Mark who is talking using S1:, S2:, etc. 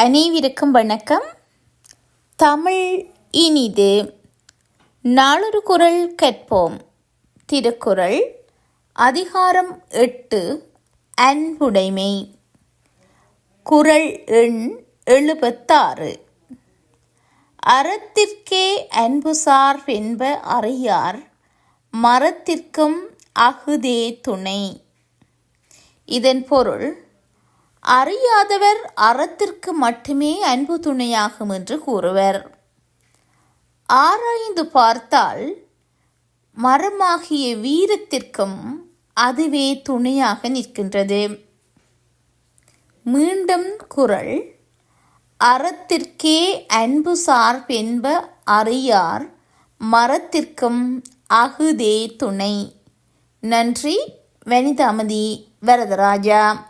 S1: அனைவருக்கும் வணக்கம். தமிழ் இனிது. நாளொரு குரல் கேட்போம். திருக்குறள் அதிகாரம் எட்டு அன்புடைமை. குறள் எண் எழுபத்தாறு. அறத்திற்கே அன்புசார் என்ப அறியார் மரத்திற்கும் அகுதே துணை. இதன் பொருள் அறியாதவர் அறத்திற்கு மட்டுமே அன்பு துணையாகும் என்று கூறுவர். ஆராய்ந்து பார்த்தால் மரமாகிய வீரத்திற்கும் அதுவே துணையாக நிற்கின்றது. மீண்டும் குரல் அறத்திற்கே அன்பு சார்பென்ப அறியார் மரத்திற்கும் அகுதே துணை. நன்றி வனிதாமதி வரதராஜா.